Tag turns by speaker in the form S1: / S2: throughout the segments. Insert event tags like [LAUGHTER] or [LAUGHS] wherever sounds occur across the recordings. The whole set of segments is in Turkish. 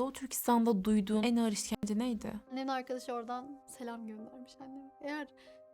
S1: Doğu Türkistan'da duyduğun en ağır işkence neydi?
S2: Annemin arkadaşı oradan selam göndermiş annem. Eğer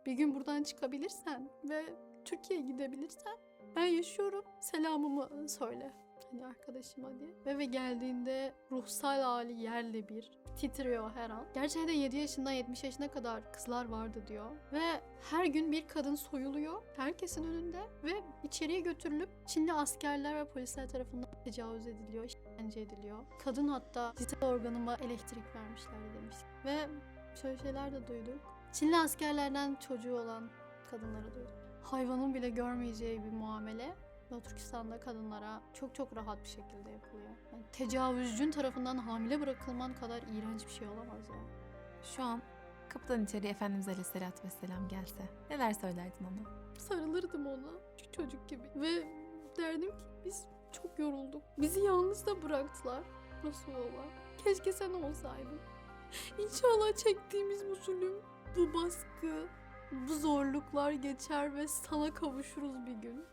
S2: bir gün buradan çıkabilirsen ve Türkiye'ye gidebilirsen ben yaşıyorum selamımı söyle. Hani arkadaşıma diye. Ve, ve geldiğinde ruhsal hali yerle bir. Titriyor her an. Gerçekten 7 yaşından 70 yaşına kadar kızlar vardı diyor. Ve her gün bir kadın soyuluyor. Herkesin önünde. Ve içeriye götürülüp Çinli askerler ve polisler tarafından tecavüz ediliyor, işkence ediliyor. Kadın hatta cinsel organıma elektrik vermişler demiş. Ve şöyle şeyler de duyduk. Çinli askerlerden çocuğu olan kadınları duyduk. Hayvanın bile görmeyeceği bir muamele Doğu Türkistan'da kadınlara çok çok rahat bir şekilde yapılıyor. Yani tecavüzcün tarafından hamile bırakılman kadar iğrenç bir şey olamaz ya.
S1: Şu an kapıdan içeri Efendimiz Aleyhisselatü Vesselam gelse neler söylerdin ona?
S2: Sarılırdım ona çocuk gibi. Ve derdim ki biz çok yorulduk. Bizi yalnız da bıraktılar Resulullah. Keşke sen olsaydın. İnşallah çektiğimiz bu zulüm, bu baskı, bu zorluklar geçer ve sana kavuşuruz bir gün.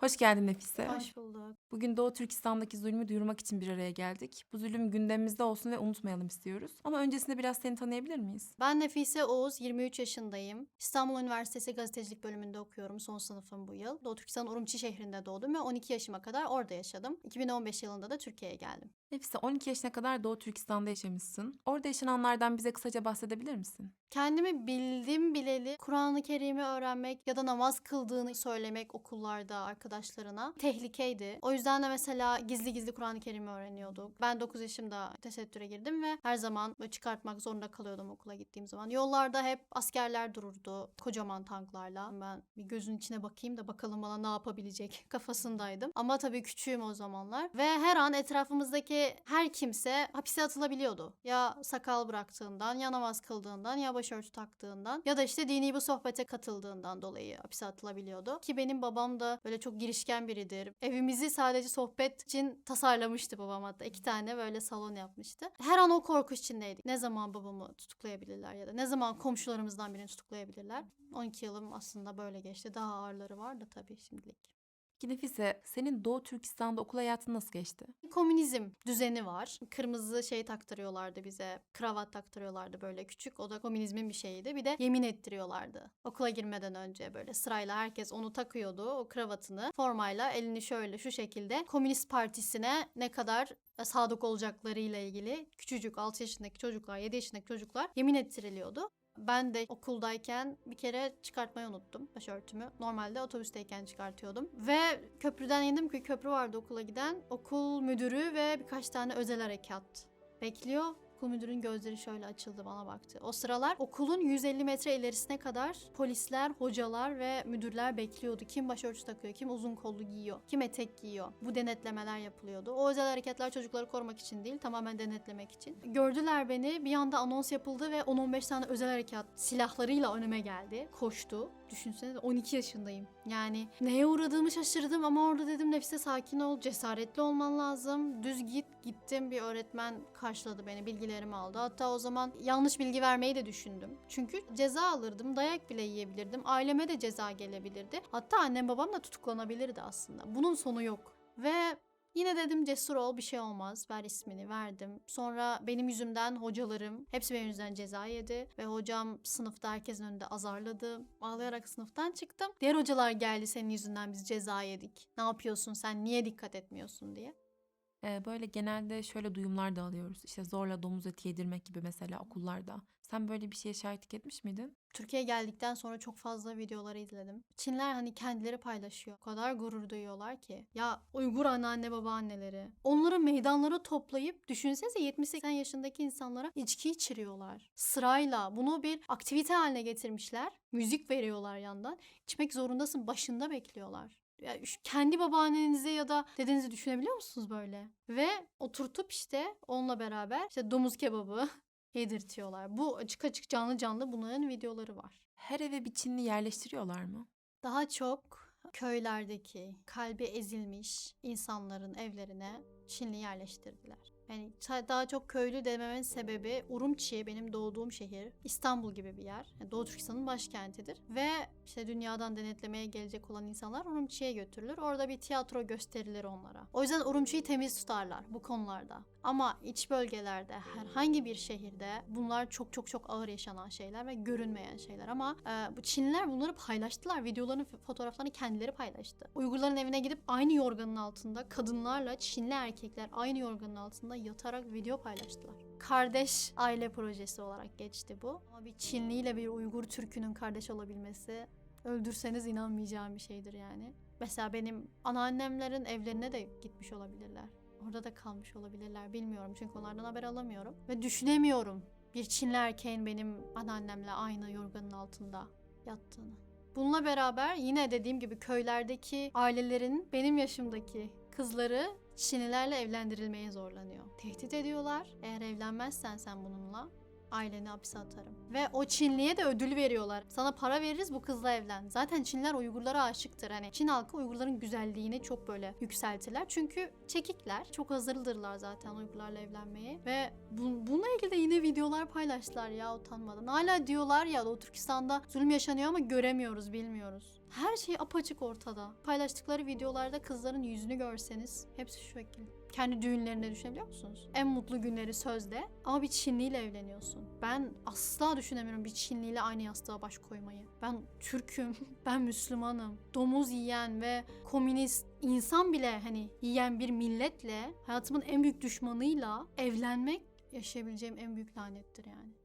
S1: Hoş geldin Nefise.
S2: Hoş bulduk.
S1: Bugün Doğu Türkistan'daki zulmü duyurmak için bir araya geldik. Bu zulüm gündemimizde olsun ve unutmayalım istiyoruz. Ama öncesinde biraz seni tanıyabilir miyiz?
S2: Ben Nefise Oğuz, 23 yaşındayım. İstanbul Üniversitesi gazetecilik bölümünde okuyorum. Son sınıfım bu yıl. Doğu Türkistan Urumçi şehrinde doğdum ve 12 yaşıma kadar orada yaşadım. 2015 yılında da Türkiye'ye geldim.
S1: Nefise 12 yaşına kadar Doğu Türkistan'da yaşamışsın. Orada yaşananlardan bize kısaca bahsedebilir misin?
S2: Kendimi bildim bileli Kur'an-ı Kerim'i öğrenmek ya da namaz kıldığını söylemek okullarda arkadaşlarına tehlikeydi. O yüzden de mesela gizli gizli Kur'an-ı Kerim'i öğreniyorduk. Ben 9 yaşımda tesettüre girdim ve her zaman çıkartmak zorunda kalıyordum okula gittiğim zaman. Yollarda hep askerler dururdu kocaman tanklarla. Ben bir gözün içine bakayım da bakalım bana ne yapabilecek [LAUGHS] kafasındaydım. Ama tabii küçüğüm o zamanlar ve her an etrafımızdaki her kimse hapise atılabiliyordu. Ya sakal bıraktığından, ya namaz kıldığından, ya başörtü taktığından ya da işte dini bir sohbete katıldığından dolayı hapise atılabiliyordu. Ki benim babam da böyle çok girişken biridir. Evimizi sadece sohbet için tasarlamıştı babam hatta. iki tane böyle salon yapmıştı. Her an o korku içindeydik. Ne zaman babamı tutuklayabilirler ya da ne zaman komşularımızdan birini tutuklayabilirler. 12 yılım aslında böyle geçti. Daha ağırları var da tabii şimdilik.
S1: Ki Nefise senin Doğu Türkistan'da okul hayatın nasıl geçti?
S2: Komünizm düzeni var. Kırmızı şey taktırıyorlardı bize. Kravat taktırıyorlardı böyle küçük. O da komünizmin bir şeyiydi. Bir de yemin ettiriyorlardı. Okula girmeden önce böyle sırayla herkes onu takıyordu. O kravatını formayla elini şöyle şu şekilde Komünist Partisi'ne ne kadar sadık olacaklarıyla ilgili küçücük 6 yaşındaki çocuklar, 7 yaşındaki çocuklar yemin ettiriliyordu. Ben de okuldayken bir kere çıkartmayı unuttum başörtümü. Normalde otobüsteyken çıkartıyordum. Ve köprüden indim ki köprü vardı okula giden. Okul müdürü ve birkaç tane özel harekat bekliyor. Okul müdürün gözleri şöyle açıldı bana baktı. O sıralar okulun 150 metre ilerisine kadar polisler, hocalar ve müdürler bekliyordu. Kim başörtüsü takıyor, kim uzun kollu giyiyor, kim etek giyiyor. Bu denetlemeler yapılıyordu. O özel hareketler çocukları korumak için değil, tamamen denetlemek için. Gördüler beni, bir anda anons yapıldı ve 10-15 tane özel harekat silahlarıyla önüme geldi. Koştu. Düşünsene 12 yaşındayım. Yani neye uğradığımı şaşırdım ama orada dedim Nefise sakin ol, cesaretli olman lazım. Düz git. Gittim bir öğretmen karşıladı beni, bilgilerimi aldı. Hatta o zaman yanlış bilgi vermeyi de düşündüm. Çünkü ceza alırdım, dayak bile yiyebilirdim. Aileme de ceza gelebilirdi. Hatta annem babam da tutuklanabilirdi aslında. Bunun sonu yok. Ve Yine dedim cesur ol bir şey olmaz. Ver ismini verdim. Sonra benim yüzümden hocalarım hepsi benim yüzümden ceza yedi. Ve hocam sınıfta herkesin önünde azarladı. Ağlayarak sınıftan çıktım. Diğer hocalar geldi senin yüzünden biz ceza yedik. Ne yapıyorsun sen niye dikkat etmiyorsun diye.
S1: Ee, böyle genelde şöyle duyumlar da alıyoruz. İşte zorla domuz eti yedirmek gibi mesela okullarda. Sen böyle bir şeye şahitlik etmiş miydin?
S2: Türkiye'ye geldikten sonra çok fazla videoları izledim. Çinler hani kendileri paylaşıyor. O kadar gurur duyuyorlar ki. Ya Uygur anneanne babaanneleri. Onları meydanlara toplayıp düşünsenize 70-80 yaşındaki insanlara içki içiriyorlar. Sırayla bunu bir aktivite haline getirmişler. Müzik veriyorlar yandan. İçmek zorundasın başında bekliyorlar. Ya şu kendi babaannenizi ya da dedenizi düşünebiliyor musunuz böyle? Ve oturtup işte onunla beraber işte domuz kebabı yedirtiyorlar. Bu açık açık canlı canlı bunların videoları var.
S1: Her eve bir Çinli yerleştiriyorlar mı?
S2: Daha çok köylerdeki kalbi ezilmiş insanların evlerine Çinli yerleştirdiler. Yani daha çok köylü dememin sebebi Urumçi benim doğduğum şehir. İstanbul gibi bir yer. Yani Doğu Türkistan'ın başkentidir. Ve işte dünyadan denetlemeye gelecek olan insanlar Urumçi'ye götürülür. Orada bir tiyatro gösterilir onlara. O yüzden Urumçi'yi temiz tutarlar bu konularda. Ama iç bölgelerde herhangi bir şehirde bunlar çok çok çok ağır yaşanan şeyler ve görünmeyen şeyler. Ama e, bu Çinliler bunları paylaştılar. Videoların f- fotoğraflarını kendileri paylaştı. Uygurların evine gidip aynı yorganın altında kadınlarla Çinli erkekler aynı yorganın altında yatarak video paylaştılar. Kardeş aile projesi olarak geçti bu. Ama bir Çinli ile bir Uygur Türk'ünün kardeş olabilmesi öldürseniz inanmayacağım bir şeydir yani. Mesela benim anneannemlerin evlerine de gitmiş olabilirler. Orada da kalmış olabilirler bilmiyorum çünkü onlardan haber alamıyorum. Ve düşünemiyorum bir Çinli erkeğin benim anneannemle aynı yorganın altında yattığını. Bununla beraber yine dediğim gibi köylerdeki ailelerin benim yaşımdaki kızları Çinlilerle evlendirilmeye zorlanıyor. Tehdit ediyorlar. Eğer evlenmezsen sen bununla aileni hapse atarım. Ve o Çinliye de ödül veriyorlar. Sana para veririz bu kızla evlen. Zaten Çinliler Uygurlara aşıktır. Hani Çin halkı Uygurların güzelliğini çok böyle yükseltirler. Çünkü çekikler. Çok hazırlıdırlar zaten Uygurlarla evlenmeye. Ve bu, bununla ilgili de yine videolar paylaştılar ya utanmadan. Hala diyorlar ya Doğu Türkistan'da zulüm yaşanıyor ama göremiyoruz, bilmiyoruz. Her şey apaçık ortada. Paylaştıkları videolarda kızların yüzünü görseniz hepsi şu şekil. Kendi düğünlerinde düşünebiliyor musunuz? En mutlu günleri sözde ama bir Çinliyle evleniyorsun. Ben asla düşünemiyorum bir Çinliyle aynı yastığa baş koymayı. Ben Türk'üm, [LAUGHS] ben Müslümanım. Domuz yiyen ve komünist insan bile hani yiyen bir milletle hayatımın en büyük düşmanıyla evlenmek yaşayabileceğim en büyük lanettir yani.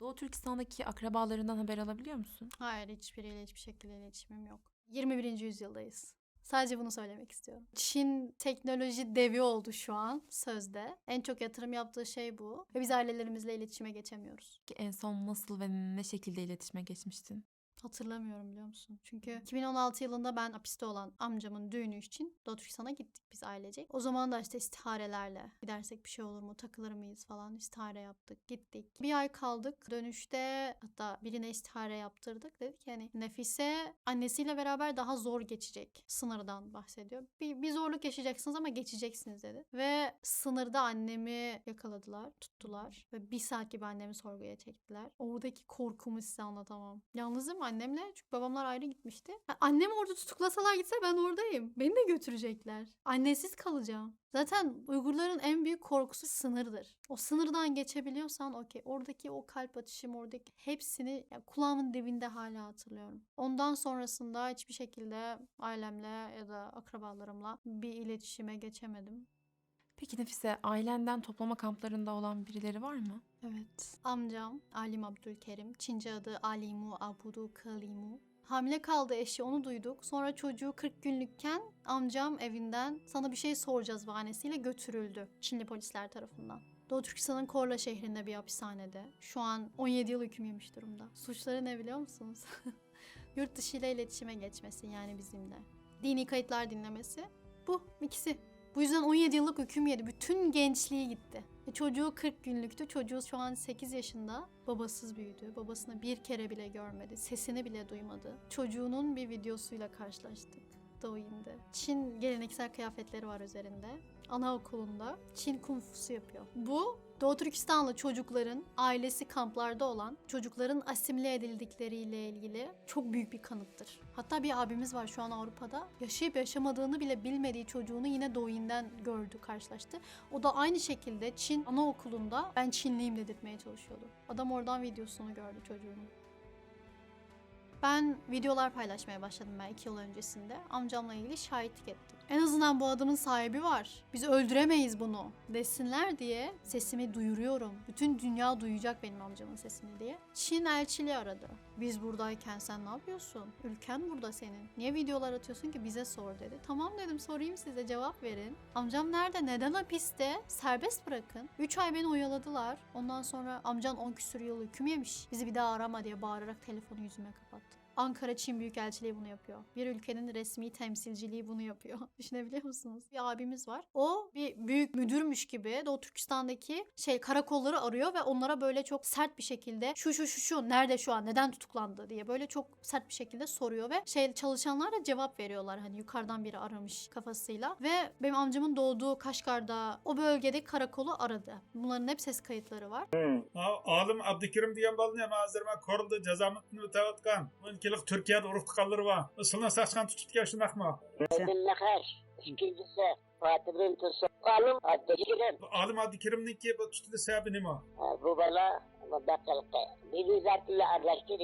S1: Doğu Türkistan'daki akrabalarından haber alabiliyor musun?
S2: Hayır hiçbiriyle hiçbir şekilde iletişimim yok. 21. yüzyıldayız. Sadece bunu söylemek istiyorum. Çin teknoloji devi oldu şu an sözde. En çok yatırım yaptığı şey bu. Ve biz ailelerimizle iletişime geçemiyoruz.
S1: En son nasıl ve ne şekilde iletişime geçmiştin?
S2: Hatırlamıyorum biliyor musun? Çünkü 2016 yılında ben hapiste olan amcamın düğünü için Doğu Türkistan'a gittik biz ailece. O zaman da işte istiharelerle gidersek bir şey olur mu takılır mıyız falan istihare yaptık gittik. Bir ay kaldık dönüşte hatta birine istihare yaptırdık. Dedik yani Nefise annesiyle beraber daha zor geçecek. Sınırdan bahsediyor. Bir, bir zorluk yaşayacaksınız ama geçeceksiniz dedi. Ve sınırda annemi yakaladılar, tuttular. Ve bir saat gibi annemi sorguya çektiler. Oradaki korkumu size anlatamam. Yalnızım annemle çünkü babamlar ayrı gitmişti. Ha, Annemi orada tutuklasalar gitse ben oradayım. Beni de götürecekler. Annesiz kalacağım. Zaten Uygurların en büyük korkusu sınırdır. O sınırdan geçebiliyorsan okey. Oradaki o kalp atışım, oradaki hepsini ya, kulağımın dibinde hala hatırlıyorum. Ondan sonrasında hiçbir şekilde ailemle ya da akrabalarımla bir iletişime geçemedim.
S1: Peki Nefise, ailenden toplama kamplarında olan birileri var mı?
S2: Evet. Amcam Alim Abdülkerim. Çince adı Alimu Abudu Kalimu. Hamile kaldı eşi onu duyduk. Sonra çocuğu 40 günlükken amcam evinden sana bir şey soracağız bahanesiyle götürüldü Çinli polisler tarafından. Doğu Türkistan'ın Korla şehrinde bir hapishanede. Şu an 17 yıl hüküm yemiş durumda. Suçları ne biliyor musunuz? [LAUGHS] Yurt dışı ile iletişime geçmesi yani bizimle. Dini kayıtlar dinlemesi. Bu ikisi. Bu yüzden 17 yıllık hüküm yedi. Bütün gençliği gitti. E çocuğu 40 günlüktü. Çocuğu şu an 8 yaşında. Babasız büyüdü. Babasını bir kere bile görmedi. Sesini bile duymadı. Çocuğunun bir videosuyla karşılaştık. Douyin'de. Çin geleneksel kıyafetleri var üzerinde. Anaokulunda Çin kung fusu yapıyor. Bu Doğu Türkistanlı çocukların ailesi kamplarda olan çocukların asimile edildikleriyle ilgili çok büyük bir kanıttır. Hatta bir abimiz var şu an Avrupa'da. Yaşayıp yaşamadığını bile bilmediği çocuğunu yine Douyin'den gördü, karşılaştı. O da aynı şekilde Çin anaokulunda ben Çinliyim dedirtmeye çalışıyordu. Adam oradan videosunu gördü çocuğunun. Ben videolar paylaşmaya başladım ben iki yıl öncesinde. Amcamla ilgili şahitlik ettim. En azından bu adamın sahibi var. Biz öldüremeyiz bunu desinler diye sesimi duyuruyorum. Bütün dünya duyacak benim amcamın sesini diye. Çin elçiliği aradı. Biz buradayken sen ne yapıyorsun? Ülken burada senin. Niye videolar atıyorsun ki bize sor dedi. Tamam dedim sorayım size cevap verin. Amcam nerede? Neden hapiste? Serbest bırakın. 3 ay beni oyaladılar. Ondan sonra amcan 10 küsur yıl hüküm yemiş. Bizi bir daha arama diye bağırarak telefonu yüzüme kapattı. Ankara Çin Büyükelçiliği bunu yapıyor. Bir ülkenin resmi temsilciliği bunu yapıyor. [LAUGHS] Düşünebiliyor musunuz? Bir abimiz var. O bir büyük müdürmüş gibi Doğu Türkistan'daki şey karakolları arıyor ve onlara böyle çok sert bir şekilde şu şu şu şu nerede şu an neden tutuklandı diye böyle çok sert bir şekilde soruyor ve şey çalışanlar da cevap veriyorlar hani yukarıdan biri aramış kafasıyla ve benim amcamın doğduğu Kaşgar'da o bölgedeki karakolu aradı. Bunların hep ses kayıtları var.
S3: Ha, Olim Abdukirim degan bolani ham hozir man ko'rildi jazomni o'tayotgan bunkilik turkiyada urug' tuqqanlari bor silni sachqan tutibgan shundaqmi
S4: Nahar. İkincisi Fatih'in tusu. Oğlum Abdülkerim.
S3: olim abdukirimniki bu tutili sababi nima
S4: Bu bana bakıldı. Bir zatıyla arlaştı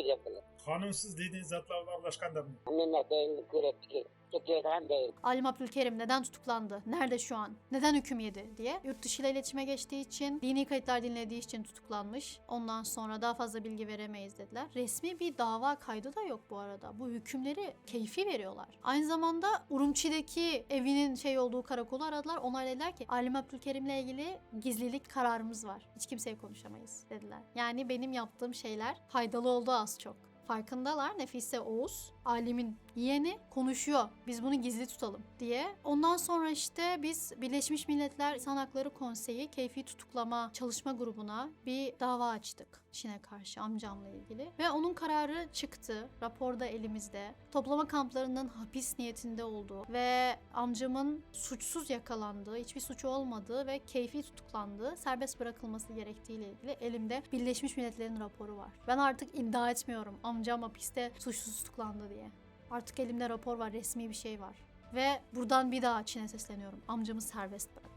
S4: bilir.
S3: qonunsiz diniy zotlar bilan aralashgandami
S4: Annene değil değil.
S2: Alim Abdülkerim neden tutuklandı? Nerede şu an? Neden hüküm yedi? diye. Yurt dışı ile iletişime geçtiği için, dini kayıtlar dinlediği için tutuklanmış. Ondan sonra daha fazla bilgi veremeyiz dediler. Resmi bir dava kaydı da yok bu arada. Bu hükümleri keyfi veriyorlar. Aynı zamanda Urumçi'deki evinin şey olduğu karakolu aradılar. Onlar dediler ki Alim Abdülkerim'le ilgili gizlilik kararımız var. Hiç kimseye konuşamayız dediler. Yani benim yaptığım şeyler faydalı oldu az çok. Farkındalar Nefise Oğuz, alimin yeğeni konuşuyor. Biz bunu gizli tutalım diye. Ondan sonra işte biz Birleşmiş Milletler İnsan Hakları Konseyi keyfi tutuklama çalışma grubuna bir dava açtık. Çin'e karşı amcamla ilgili. Ve onun kararı çıktı. Raporda elimizde. Toplama kamplarının hapis niyetinde olduğu ve amcamın suçsuz yakalandığı, hiçbir suçu olmadığı ve keyfi tutuklandığı, serbest bırakılması gerektiğiyle ilgili elimde Birleşmiş Milletler'in raporu var. Ben artık iddia etmiyorum amcam hapiste suçsuz tutuklandı diye. Artık elimde rapor var, resmi bir şey var. Ve buradan bir daha Çin'e sesleniyorum. Amcamı serbest bırak.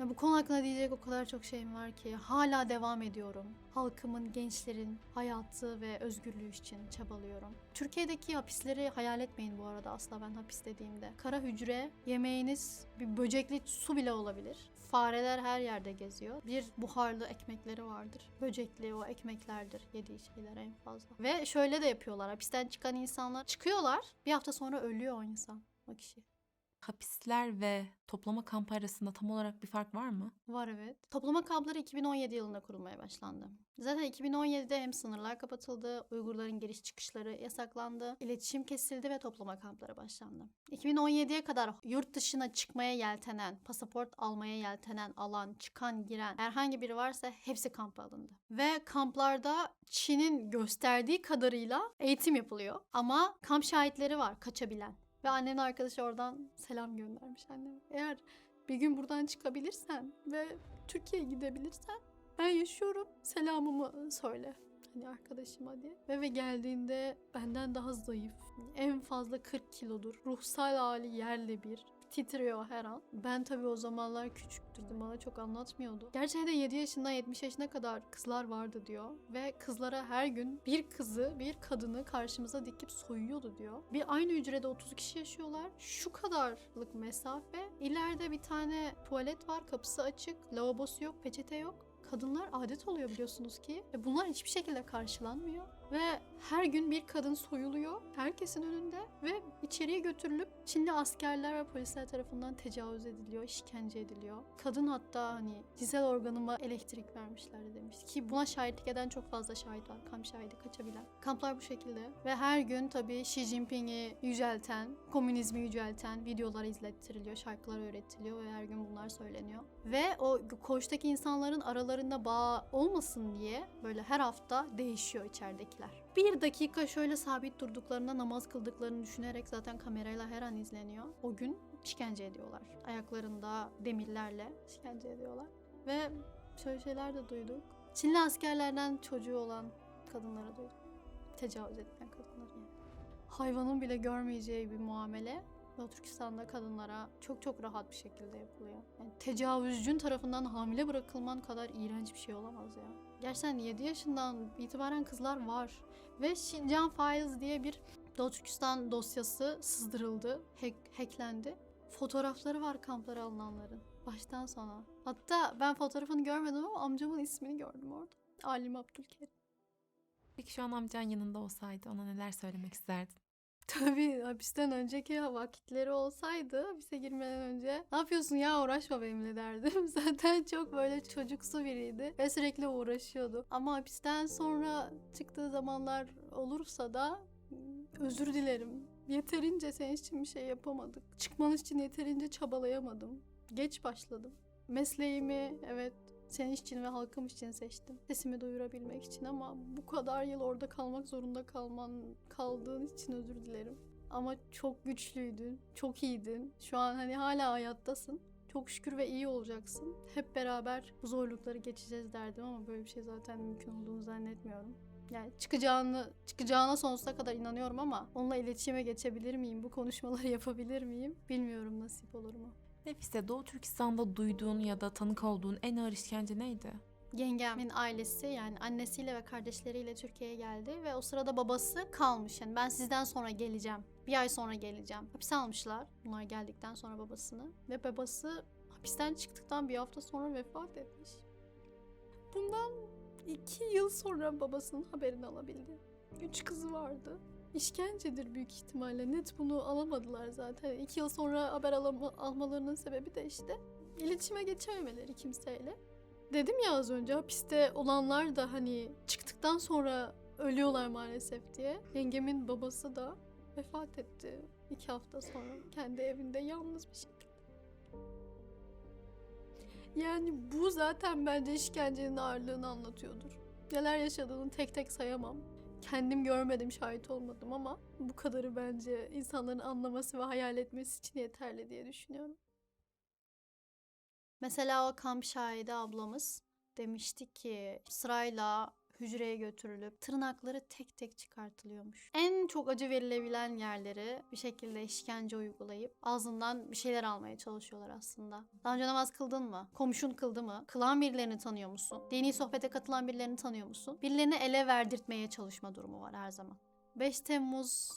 S2: Ya bu konu hakkında diyecek o kadar çok şeyim var ki hala devam ediyorum. Halkımın, gençlerin hayatı ve özgürlüğü için çabalıyorum. Türkiye'deki hapisleri hayal etmeyin bu arada asla ben hapis dediğimde. Kara hücre, yemeğiniz bir böcekli su bile olabilir. Fareler her yerde geziyor. Bir buharlı ekmekleri vardır. Böcekli o ekmeklerdir yediği şeyler en fazla. Ve şöyle de yapıyorlar. Hapisten çıkan insanlar çıkıyorlar. Bir hafta sonra ölüyor o insan. O kişi.
S1: Hapisler ve toplama kampı arasında tam olarak bir fark var mı?
S2: Var evet. Toplama kampları 2017 yılında kurulmaya başlandı. Zaten 2017'de hem sınırlar kapatıldı, Uygurların giriş çıkışları yasaklandı, iletişim kesildi ve toplama kampları başlandı. 2017'ye kadar yurt dışına çıkmaya yeltenen, pasaport almaya yeltenen, alan, çıkan, giren herhangi biri varsa hepsi kampa alındı. Ve kamplarda Çin'in gösterdiği kadarıyla eğitim yapılıyor. Ama kamp şahitleri var kaçabilen. Ve annemin arkadaşı oradan selam göndermiş anneme. Eğer bir gün buradan çıkabilirsen ve Türkiye'ye gidebilirsen ben yaşıyorum selamımı söyle. Hani arkadaşıma diye. Ve, ve geldiğinde benden daha zayıf. En fazla 40 kilodur. Ruhsal hali yerle bir. Titriyor her an. Ben tabii o zamanlar küçüktüm. Bana çok anlatmıyordu. Gerçekten 7 yaşından 70 yaşına kadar kızlar vardı diyor. Ve kızlara her gün bir kızı, bir kadını karşımıza dikip soyuyordu diyor. Bir aynı hücrede 30 kişi yaşıyorlar. Şu kadarlık mesafe. İleride bir tane tuvalet var. Kapısı açık. Lavabosu yok. Peçete yok kadınlar adet oluyor biliyorsunuz ki. Ve bunlar hiçbir şekilde karşılanmıyor. Ve her gün bir kadın soyuluyor herkesin önünde ve içeriye götürülüp Çinli askerler ve polisler tarafından tecavüz ediliyor, işkence ediliyor. Kadın hatta hani cinsel organıma elektrik vermişlerdi demiş ki buna şahitlik eden çok fazla şahit var. Kamp şahidi kaçabilen. Kamplar bu şekilde ve her gün tabii Xi Jinping'i yücelten, komünizmi yücelten videolar izlettiriliyor, şarkılar öğretiliyor ve her gün bunlar söyleniyor. Ve o koğuştaki insanların aralarında bağ olmasın diye böyle her hafta değişiyor içeridekiler. Bir dakika şöyle sabit durduklarında namaz kıldıklarını düşünerek zaten kamerayla her an izleniyor. O gün işkence ediyorlar. Ayaklarında demirlerle işkence ediyorlar. Ve şöyle şeyler de duyduk. Çinli askerlerden çocuğu olan kadınlara duyduk. Tecavüz edilen kadınlara yani. Hayvanın bile görmeyeceği bir muamele Doğu Türkistan'da kadınlara çok çok rahat bir şekilde yapılıyor. Yani tecavüzcün tarafından hamile bırakılman kadar iğrenç bir şey olamaz ya. Gerçekten 7 yaşından itibaren kızlar var. Ve Şincan Files diye bir Doğu Türkistan dosyası sızdırıldı, hack, hacklendi. Fotoğrafları var kamplara alınanların. Baştan sona. Hatta ben fotoğrafını görmedim ama amcamın ismini gördüm orada. Alim Abdülkerim.
S1: Peki şu an amcan yanında olsaydı ona neler söylemek isterdin?
S2: Tabii hapisten önceki vakitleri olsaydı hapise girmeden önce ne yapıyorsun ya uğraşma benimle derdim. [LAUGHS] Zaten çok böyle çocuksu biriydi ve sürekli uğraşıyordu. Ama hapisten sonra çıktığı zamanlar olursa da hmm, Özür dilerim. Yeterince senin için bir şey yapamadık. Çıkman için yeterince çabalayamadım. Geç başladım. Mesleğimi evet senin için ve halkım için seçtim. Sesimi duyurabilmek için ama bu kadar yıl orada kalmak zorunda kalman kaldığın için özür dilerim. Ama çok güçlüydün, çok iyiydin. Şu an hani hala hayattasın. Çok şükür ve iyi olacaksın. Hep beraber bu zorlukları geçeceğiz derdim ama böyle bir şey zaten mümkün olduğunu zannetmiyorum. Yani çıkacağını, çıkacağına sonsuza kadar inanıyorum ama onunla iletişime geçebilir miyim? Bu konuşmaları [LAUGHS] yapabilir miyim? Bilmiyorum nasip olur mu?
S1: Nefise Doğu Türkistan'da duyduğun ya da tanık olduğun en ağır işkence neydi?
S2: Yengemin ailesi yani annesiyle ve kardeşleriyle Türkiye'ye geldi ve o sırada babası kalmış. Yani ben sizden sonra geleceğim. Bir ay sonra geleceğim. Hapise almışlar bunlar geldikten sonra babasını. Ve babası hapisten çıktıktan bir hafta sonra vefat etmiş. Bundan iki yıl sonra babasının haberini alabildi. Üç kızı vardı. İşkencedir büyük ihtimalle. Net bunu alamadılar zaten. İki yıl sonra haber alama- almalarının sebebi de işte iletişime geçememeleri kimseyle. Dedim ya az önce hapiste olanlar da hani çıktıktan sonra ölüyorlar maalesef diye. Yengemin babası da vefat etti iki hafta sonra. Kendi evinde yalnız bir şekilde. Yani bu zaten bence işkencenin ağırlığını anlatıyordur. Neler yaşadığını tek tek sayamam. Kendim görmedim, şahit olmadım ama bu kadarı bence insanların anlaması ve hayal etmesi için yeterli diye düşünüyorum. Mesela o kamp şahidi ablamız demişti ki sırayla hücreye götürülüp tırnakları tek tek çıkartılıyormuş. En çok acı verilebilen yerleri bir şekilde işkence uygulayıp ağzından bir şeyler almaya çalışıyorlar aslında. Daha önce namaz kıldın mı? Komşun kıldı mı? Kılan birilerini tanıyor musun? Dini sohbete katılan birilerini tanıyor musun? Birilerini ele verdirtmeye çalışma durumu var her zaman. 5 Temmuz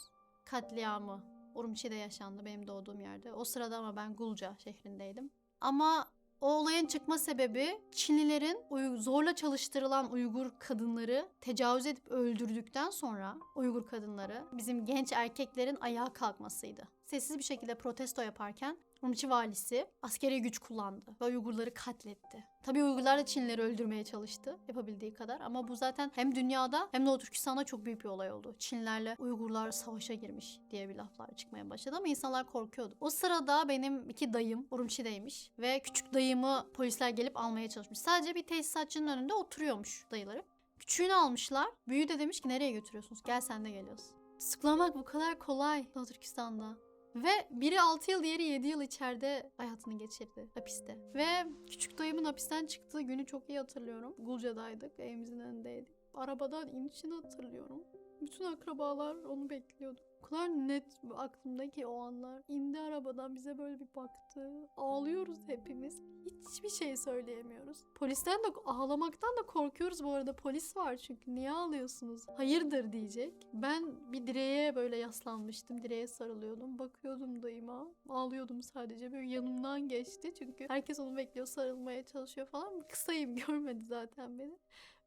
S2: katliamı Urumçi'de yaşandı benim doğduğum yerde. O sırada ama ben Gulca şehrindeydim. Ama o olayın çıkma sebebi Çinlilerin zorla çalıştırılan Uygur kadınları tecavüz edip öldürdükten sonra Uygur kadınları bizim genç erkeklerin ayağa kalkmasıydı. Sessiz bir şekilde protesto yaparken Urumçi valisi askeri güç kullandı ve Uygurları katletti. Tabii Uygurlar da Çinlileri öldürmeye çalıştı yapabildiği kadar ama bu zaten hem dünyada hem de o Türkistan'da çok büyük bir olay oldu. Çinlilerle Uygurlar savaşa girmiş diye bir laflar çıkmaya başladı ama insanlar korkuyordu. O sırada benim iki dayım Urumçi'deymiş ve küçük dayımı polisler gelip almaya çalışmış. Sadece bir tesisatçının önünde oturuyormuş dayıları. Küçüğünü almışlar. Büyüğü de demiş ki nereye götürüyorsunuz? Gel sen de geliyorsun. Tutuklamak bu kadar kolay Doğu Türkistan'da. Ve biri 6 yıl diğeri 7 yıl içeride hayatını geçirdi hapiste. Ve küçük dayımın hapisten çıktığı günü çok iyi hatırlıyorum. Gulca'daydık, evimizin önündeydik. Arabadan inişini hatırlıyorum. Bütün akrabalar onu bekliyordu. O kadar net aklımda ki o anlar. İndi arabadan bize böyle bir baktı. Ağlıyoruz hepimiz. Hiçbir şey söyleyemiyoruz. Polisten de ağlamaktan da korkuyoruz bu arada. Polis var çünkü. Niye ağlıyorsunuz? Hayırdır diyecek. Ben bir direğe böyle yaslanmıştım. Direğe sarılıyordum. Bakıyordum dayıma. Ağlıyordum sadece. Böyle yanımdan geçti. Çünkü herkes onu bekliyor. Sarılmaya çalışıyor falan. Kısayım [LAUGHS] görmedi zaten beni.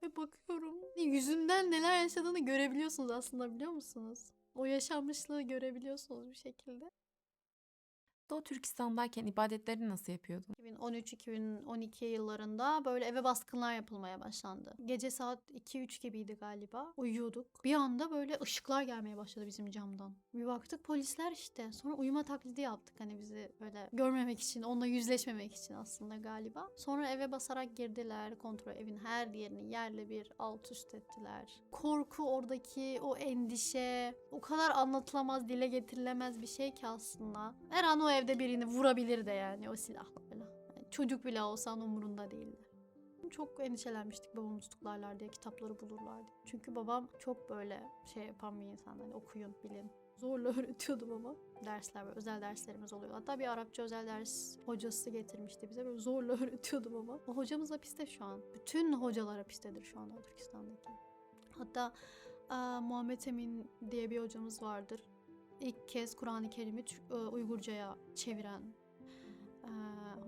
S2: Ve bakıyorum. Yüzünden neler yaşadığını görebiliyorsunuz aslında biliyor musunuz? O yaşanmışlığı görebiliyorsunuz bir şekilde.
S1: Doğu Türkistan'dayken ibadetleri nasıl yapıyordun?
S2: 2013-2012 yıllarında böyle eve baskınlar yapılmaya başlandı. Gece saat 2-3 gibiydi galiba. Uyuyorduk. Bir anda böyle ışıklar gelmeye başladı bizim camdan. Bir baktık polisler işte. Sonra uyuma taklidi yaptık hani bizi böyle görmemek için, onunla yüzleşmemek için aslında galiba. Sonra eve basarak girdiler. Kontrol evin her yerini yerle bir alt üst ettiler. Korku oradaki o endişe o kadar anlatılamaz, dile getirilemez bir şey ki aslında. Her an o evde birini vurabilir de yani o silahla. Yani çocuk bile olsan umurunda değildi. Çok endişelenmiştik babamı tutuklarlar diye, kitapları bulurlar diye. Çünkü babam çok böyle şey yapan bir insan. Hani okuyun, bilin. Zorla [LAUGHS] öğretiyordu babam. Dersler, böyle özel derslerimiz oluyordu. Hatta bir Arapça özel ders hocası getirmişti bize. Böyle zorla [LAUGHS] öğretiyordu babam. O hocamız hapiste şu an. Bütün hocalar hapistedir şu anda Türkistan'daki. Hatta eee, Muhammed Emin diye bir hocamız vardır. İlk kez Kur'an-ı Kerim'i e, Uygurca'ya çeviren eee,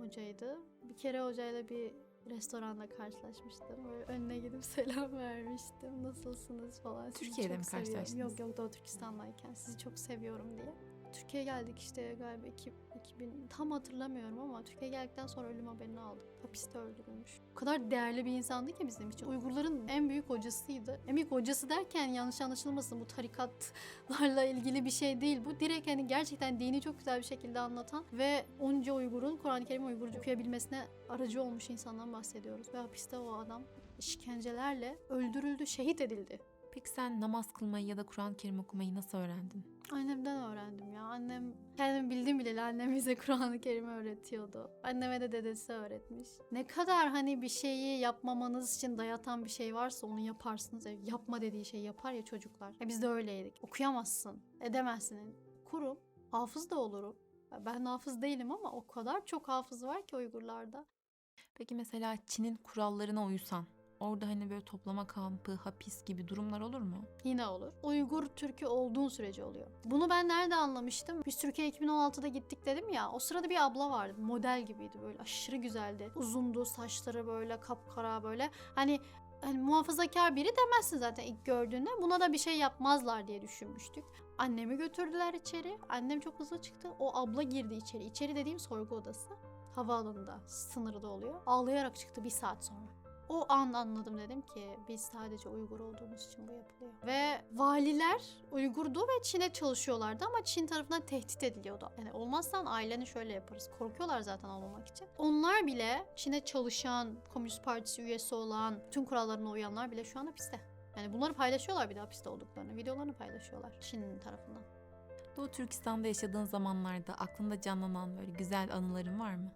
S2: hocaydı. Bir kere hocayla bir restoranda karşılaşmıştım. Böyle önüne gidip [LAUGHS] selam vermiştim. Nasılsınız falan. Sizi
S1: Türkiye'de mi
S2: seviyorum.
S1: karşılaştınız?
S2: Yok yok Doğu Türkistan'dayken sizi çok seviyorum diye. Türkiye'ye geldik işte galiba iki- 2000 tam hatırlamıyorum ama Türkiye'ye geldikten sonra ölüm haberini aldık. Hapiste öldürülmüş. O kadar değerli bir insandı ki bizim için. Uygurların en büyük hocasıydı. En büyük hocası derken yanlış anlaşılmasın bu tarikatlarla ilgili bir şey değil. Bu direkt hani gerçekten dini çok güzel bir şekilde anlatan ve onca Uygur'un Kur'an-ı Kerim Uygurca okuyabilmesine aracı olmuş insandan bahsediyoruz. Ve hapiste o adam işkencelerle öldürüldü, şehit edildi.
S1: Peki sen namaz kılmayı ya da Kur'an-ı Kerim okumayı nasıl öğrendin?
S2: Annemden öğrendim ya. Annem kendim bildim bileli annem bize Kur'an-ı Kerim öğretiyordu. Anneme de dedesi öğretmiş. Ne kadar hani bir şeyi yapmamanız için dayatan bir şey varsa onu yaparsınız. Yani yapma dediği şeyi yapar ya çocuklar. E biz de öyleydik. Okuyamazsın, edemezsin. Kurum, hafız da olurum. Ben hafız değilim ama o kadar çok hafız var ki Uygurlarda.
S1: Peki mesela Çin'in kurallarına uysan, orada hani böyle toplama kampı, hapis gibi durumlar olur mu?
S2: Yine olur. Uygur Türk'ü olduğun sürece oluyor. Bunu ben nerede anlamıştım? Biz Türkiye 2016'da gittik dedim ya. O sırada bir abla vardı. Model gibiydi böyle. Aşırı güzeldi. Uzundu saçları böyle kapkara böyle. Hani hani muhafazakar biri demezsin zaten ilk gördüğünde. Buna da bir şey yapmazlar diye düşünmüştük. Annemi götürdüler içeri. Annem çok hızlı çıktı. O abla girdi içeri. İçeri dediğim sorgu odası. Havaalanında sınırda oluyor. Ağlayarak çıktı bir saat sonra. O an anladım dedim ki biz sadece Uygur olduğumuz için bu yapılıyor. Ve valiler Uygurdu ve Çin'e çalışıyorlardı ama Çin tarafından tehdit ediliyordu. Yani olmazsan aileni şöyle yaparız. Korkuyorlar zaten olmamak için. Onlar bile Çin'e çalışan, Komünist Partisi üyesi olan, tüm kurallarına uyanlar bile şu an hapiste. Yani bunları paylaşıyorlar bir de hapiste olduklarını. Videolarını paylaşıyorlar Çin'in tarafından.
S1: Doğu Türkistan'da yaşadığın zamanlarda aklında canlanan böyle güzel anıların var mı?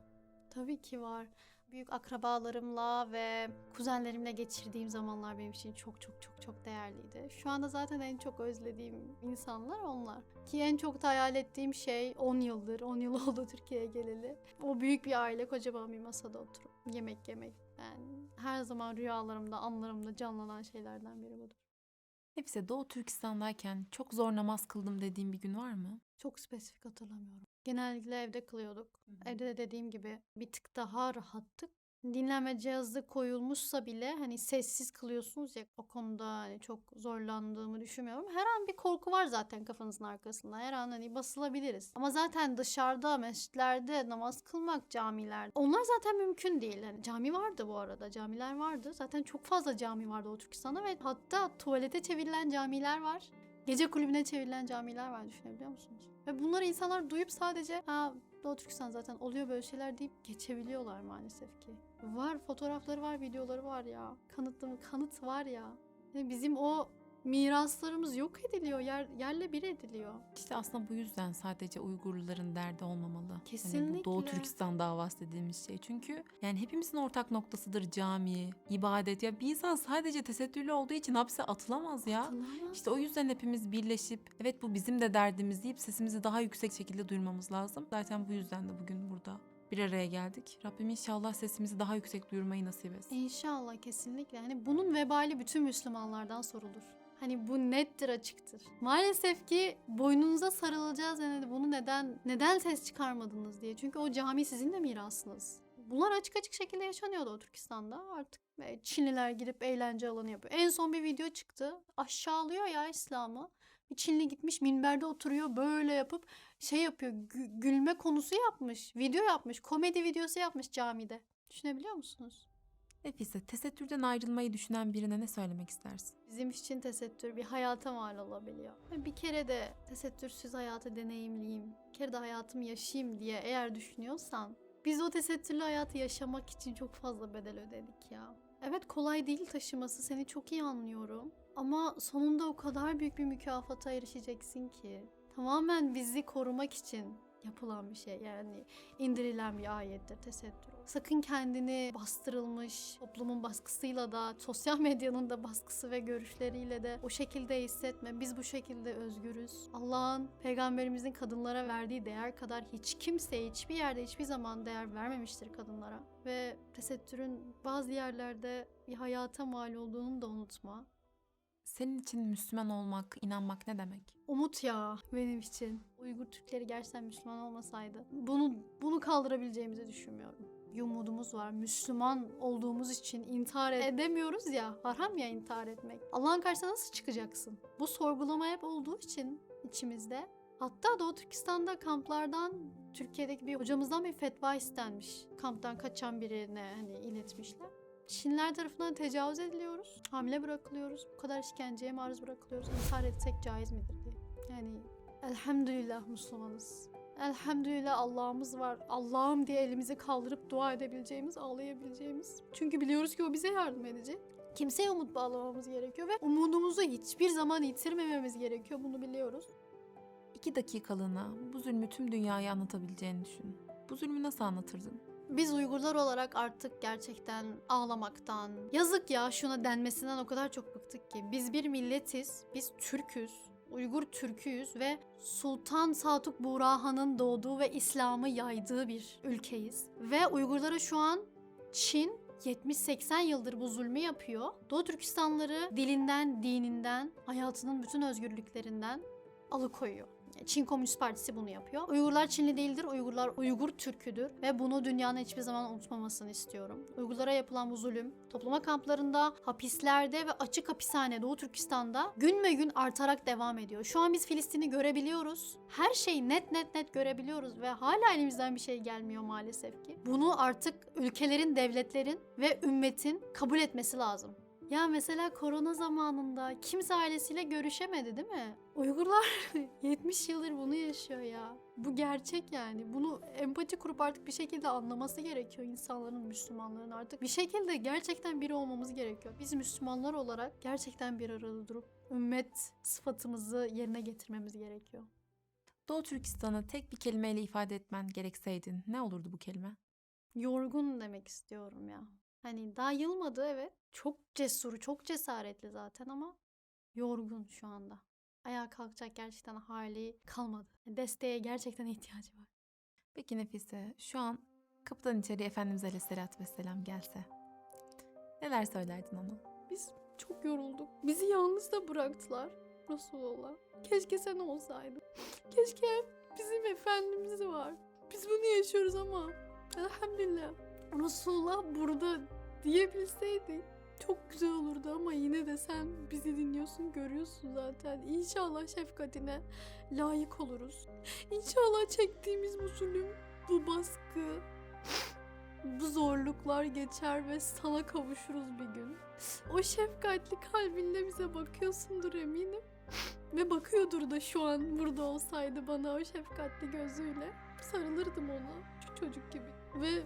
S2: Tabii ki var. Büyük akrabalarımla ve kuzenlerimle geçirdiğim zamanlar benim için çok çok çok çok değerliydi. Şu anda zaten en çok özlediğim insanlar onlar. Ki en çok da hayal ettiğim şey 10 yıldır, 10 yıl [LAUGHS] oldu Türkiye'ye geleli. O büyük bir aile kocaman bir masada oturup yemek yemek. Yani her zaman rüyalarımda, anlarımda canlanan şeylerden biri budur.
S1: Hepsi Doğu Türkistan'dayken çok zor namaz kıldım dediğim bir gün var mı?
S2: Çok spesifik hatırlamıyorum. Genellikle evde kılıyorduk. Evde de dediğim gibi bir tık daha rahattık. Dinlenme cihazı koyulmuşsa bile hani sessiz kılıyorsunuz ya o konuda hani çok zorlandığımı düşünmüyorum. Her an bir korku var zaten kafanızın arkasında. Her an hani basılabiliriz. Ama zaten dışarıda, mescitlerde namaz kılmak camilerde onlar zaten mümkün değil. Hani cami vardı bu arada. Camiler vardı. Zaten çok fazla cami vardı o Türkistan'da ve hatta tuvalete çevrilen camiler var. Gece kulübüne çevrilen camiler var düşünebiliyor musunuz? Ve bunları insanlar duyup sadece ha Doğu Türkistan zaten oluyor böyle şeyler deyip geçebiliyorlar maalesef ki. Var fotoğrafları var, videoları var ya. Kanıtlı kanıt var ya. Yani bizim o miraslarımız yok ediliyor, yer, yerle bir ediliyor.
S1: İşte aslında bu yüzden sadece Uygurluların derdi olmamalı. Hani bu Doğu
S2: Kesinlikle.
S1: Türkistan davası dediğimiz şey. Çünkü yani hepimizin ortak noktasıdır cami, ibadet. Ya bir insan sadece tesettürlü olduğu için hapse atılamaz ya.
S2: Atılamaz.
S1: İşte o yüzden hepimiz birleşip evet bu bizim de derdimiz deyip sesimizi daha yüksek şekilde duyurmamız lazım. Zaten bu yüzden de bugün burada bir araya geldik. Rabbim inşallah sesimizi daha yüksek duyurmayı nasip etsin.
S2: İnşallah kesinlikle. Hani bunun vebali bütün Müslümanlardan sorulur. Hani bu nettir açıktır. Maalesef ki boynunuza sarılacağız yani bunu neden neden ses çıkarmadınız diye. Çünkü o cami sizin de mirasınız. Bunlar açık açık şekilde yaşanıyordu o Türkistan'da artık. Ve Çinliler gidip eğlence alanı yapıyor. En son bir video çıktı. Aşağılıyor ya İslam'ı. Bir Çinli gitmiş minberde oturuyor böyle yapıp şey yapıyor. gü- gülme konusu yapmış. Video yapmış. Komedi videosu yapmış camide. Düşünebiliyor musunuz?
S1: Nefise, tesettürden ayrılmayı düşünen birine ne söylemek istersin?
S2: Bizim için tesettür bir hayata mal olabiliyor. Bir kere de tesettürsüz hayatı deneyimleyeyim, bir kere de hayatımı yaşayayım diye eğer düşünüyorsan biz o tesettürlü hayatı yaşamak için çok fazla bedel ödedik ya. Evet kolay değil taşıması seni çok iyi anlıyorum. Ama sonunda o kadar büyük bir mükafata erişeceksin ki. Tamamen bizi korumak için yapılan bir şey yani indirilen bir ayettir tesettür. Sakın kendini bastırılmış toplumun baskısıyla da sosyal medyanın da baskısı ve görüşleriyle de o şekilde hissetme. Biz bu şekilde özgürüz. Allah'ın peygamberimizin kadınlara verdiği değer kadar hiç kimse hiçbir yerde hiçbir zaman değer vermemiştir kadınlara. Ve tesettürün bazı yerlerde bir hayata mal olduğunu da unutma.
S1: Senin için Müslüman olmak, inanmak ne demek?
S2: Umut ya benim için. Uygur Türkleri gerçekten Müslüman olmasaydı bunu bunu kaldırabileceğimizi düşünmüyorum. Bir umudumuz var. Müslüman olduğumuz için intihar edemiyoruz ya. Haram ya intihar etmek. Allah'ın karşısına nasıl çıkacaksın? Bu sorgulama hep olduğu için içimizde Hatta Doğu Türkistan'da kamplardan Türkiye'deki bir hocamızdan bir fetva istenmiş. Kamptan kaçan birine hani iletmişler. Çinler tarafından tecavüz ediliyoruz. Hamile bırakılıyoruz. Bu kadar işkenceye maruz bırakılıyoruz. İntihar etsek caiz midir diye. Yani elhamdülillah Müslümanız. Elhamdülillah Allah'ımız var. Allah'ım diye elimizi kaldırıp dua edebileceğimiz, ağlayabileceğimiz. Çünkü biliyoruz ki o bize yardım edecek. Kimseye umut bağlamamız gerekiyor ve umudumuzu hiçbir zaman yitirmememiz gerekiyor. Bunu biliyoruz.
S1: İki dakikalığına bu zulmü tüm dünyaya anlatabileceğini düşün. Bu zulmü nasıl anlatırdın?
S2: Biz Uygurlar olarak artık gerçekten ağlamaktan, yazık ya şuna denmesinden o kadar çok bıktık ki. Biz bir milletiz, biz Türküz, Uygur Türküyüz ve Sultan Saltuk Burahan'ın doğduğu ve İslam'ı yaydığı bir ülkeyiz. Ve Uygurlara şu an Çin 70-80 yıldır bu zulmü yapıyor. Doğu Türkistanları dilinden, dininden, hayatının bütün özgürlüklerinden alıkoyuyor. Çin Komünist Partisi bunu yapıyor. Uygurlar Çinli değildir, Uygurlar Uygur Türküdür ve bunu dünyanın hiçbir zaman unutmamasını istiyorum. Uygurlara yapılan bu zulüm toplama kamplarında, hapislerde ve açık hapishane Doğu Türkistan'da gün ve gün artarak devam ediyor. Şu an biz Filistin'i görebiliyoruz. Her şeyi net net net görebiliyoruz ve hala elimizden bir şey gelmiyor maalesef ki. Bunu artık ülkelerin, devletlerin ve ümmetin kabul etmesi lazım. Ya mesela korona zamanında kimse ailesiyle görüşemedi değil mi? Uygurlar [LAUGHS] 70 yıldır bunu yaşıyor ya. Bu gerçek yani. Bunu empati kurup artık bir şekilde anlaması gerekiyor insanların, Müslümanların artık. Bir şekilde gerçekten biri olmamız gerekiyor. Biz Müslümanlar olarak gerçekten bir arada durup ümmet sıfatımızı yerine getirmemiz gerekiyor.
S1: Doğu Türkistan'ı tek bir kelimeyle ifade etmen gerekseydin ne olurdu bu kelime?
S2: Yorgun demek istiyorum ya. Hani daha yılmadı evet. Çok cesur, çok cesaretli zaten ama yorgun şu anda. Ayağa kalkacak gerçekten hali kalmadı. Desteğe gerçekten ihtiyacı var.
S1: Peki Nefise, şu an kapıdan içeri Efendimiz Aleyhisselatü Vesselam gelse neler söylerdin ona?
S2: Biz çok yorulduk. Bizi yalnız da bıraktılar. Resulullah. Keşke sen olsaydın. Keşke bizim Efendimiz var. Biz bunu yaşıyoruz ama elhamdülillah. Resulullah burada diyebilseydik çok güzel olurdu ama yine de sen bizi dinliyorsun, görüyorsun zaten. İnşallah şefkatine layık oluruz. İnşallah çektiğimiz bu zulüm, bu baskı, bu zorluklar geçer ve sana kavuşuruz bir gün. O şefkatli kalbinle bize bakıyorsundur eminim. Ve bakıyordur da şu an burada olsaydı bana o şefkatli gözüyle. Sarılırdım ona çocuk gibi. Ve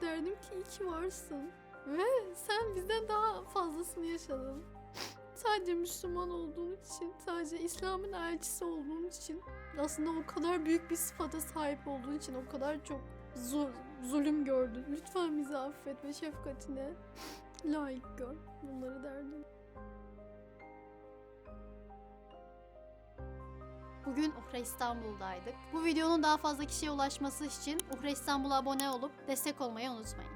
S2: derdim ki iyi ki varsın. Ve sen bizden daha fazlasını yaşadın. Sadece Müslüman olduğun için, sadece İslam'ın elçisi olduğun için, aslında o kadar büyük bir sıfata sahip olduğun için o kadar çok zul- zulüm gördün. Lütfen bizi affet ve şefkatine layık gör. Bunları derdim. Bugün Uhre İstanbul'daydık. Bu videonun daha fazla kişiye ulaşması için Uhre İstanbul'a abone olup destek olmayı unutmayın.